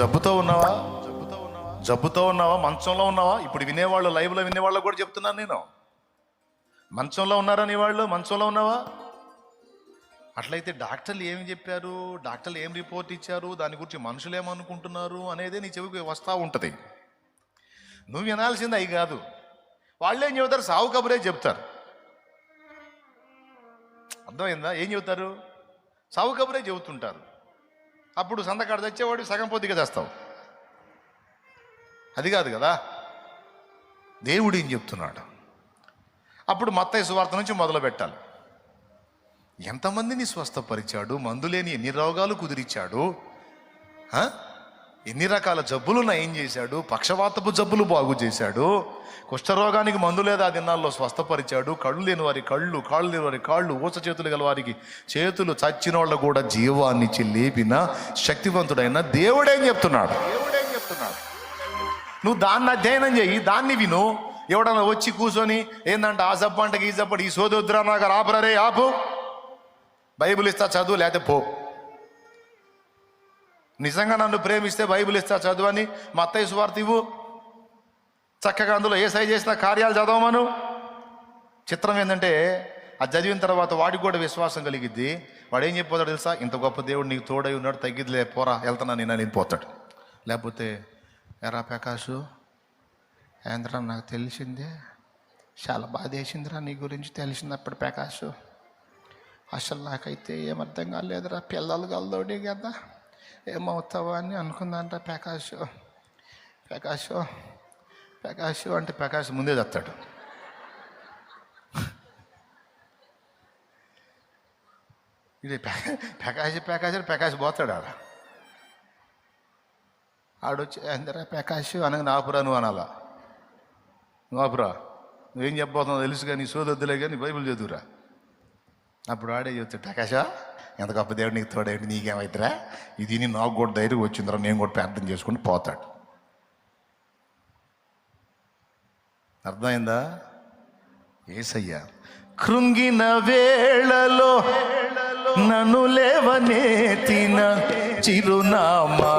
జబ్బుతో ఉన్నావా? జబ్బుతో ఉన్నావా? మంచంలో ఉన్నావా? ఇప్పుడు వినేవాళ్ళు లైవ్లో వినేవాళ్ళు కూడా చెప్తున్నాను నేను. మంచంలో ఉన్నారా నీ వాళ్ళు? మంచంలో ఉన్నావా? అట్లయితే డాక్టర్లు ఏమి చెప్పారు? డాక్టర్లు ఏం రిపోర్ట్ ఇచ్చారు? దాని గురించి మనుషులు ఏమనుకుంటున్నారు అనేది నీ చెవికి వస్తూ ఉంటుంది. నువ్వు వినాల్సింది అవి కాదు. వాళ్ళు ఏం చెబుతారు? సావు కబురే చెప్తారు. అర్థమైందా? ఏం చెబుతారు? సావు కబురే చెబుతుంటారు. అప్పుడు సంతకాడ తెచ్చేవాడు సగం పొద్దుగా తెస్తావు అది కాదు కదా? దేవుడు ఏం చెప్తున్నాడు? అప్పుడు మత్తయ్య సువార్త నుంచి మొదలు పెట్టాలి. ఎంతమందిని స్వస్థపరిచాడు? మందులేని ఎన్ని రోగాలు కుదిరిచ్చాడు ఎన్ని రకాల జబ్బులు నయం చేశాడు? పక్షవాతపు జబ్బులు బాగు చేశాడు. కుష్ఠరోగానికి మందు లేదా ఆ దినాల్లో స్వస్థపరిచాడు. కళ్ళు లేని వారి కళ్ళు కాళ్ళు లేని వారి కాళ్ళు ఊస చేతులు గల వారికి చేతులు చచ్చిన వాళ్ళు కూడా జీవాన్నిచ్చి లేపిన శక్తివంతుడైన దేవుడేం చెప్తున్నాడు. దేవుడేం చెప్తున్నాడు. నువ్వు దాన్ని అధ్యయనం చేయి దాన్ని విను. ఎవడన్నా వచ్చి కూర్చొని ఏందంటే ఆ జబ్బు ఈ జబ్బు ఈ సోదొద్దురా నాకు ఆపరరే ఆపు. బైబిల్ ఇస్తా చదువు లేకపోతే పో. నిజంగా నన్ను ప్రేమిస్తే బైబిల్ ఇస్తా చదువని? అని మా అత్తయ్య సువార్త ఇవ్వు. చక్కగా అందులో ఏ సై చేసిన కార్యాలు చదవమను. చిత్రం ఏంటంటే అది చదివిన తర్వాత వాడికి కూడా విశ్వాసం కలిగిద్ది. వాడు ఏం చెప్పిపోతాడు తెలుసా? ఇంత గొప్ప దేవుడు నీకు తోడై ఉన్నాడు తగ్గిద్దిలే పోరా వెళ్తున్నా నేను అని పోతాడు. లేకపోతే ఎరా ప్రకాశు ఏంద్రా నాకు తెలిసిందే? చాలా బాధ వేసిందిరా నీ గురించి తెలిసినప్పుడు ప్రకాశు. అసలు నాకైతే ఏమర్థం కాలేదురా పిల్లలు కలదోడి కదా. ఏమవుతావా అని అనుకుందంట ప్రకాష్ ప్రకాష్ ప్రకాష్ అంటే ప్రకాష్ ముందే తత్తాడు ఇది ప్ర- ప్రకాష్ ప్రకాష్ ప్రకాష్ పోతాడు ఆడ. ఆడొచ్చి అందరా ప్రకాష్ అనగా నాపురా నువ్వు అనాలా? నాపురా నువ్వేం చెప్పబోతున్నావు తెలుసు కానీ సోదొద్దులే కానీ బైబిల్ చదువురా. అప్పుడు వాడే చెప్తాడు ప్రకాశ ఎంత గొప్ప దేవుడు నీకు తోడేంటి నీకేమైతురా ఇది నీ నాకు కూడా ధైర్యం వచ్చిందిరా నేను కూడా ప్రార్థన చేసుకుని పోతాడు. అర్థమైందా? ఏసయ్యా కృంగిన వేళలో నన్ను లేవనెత్తిన చిరునామా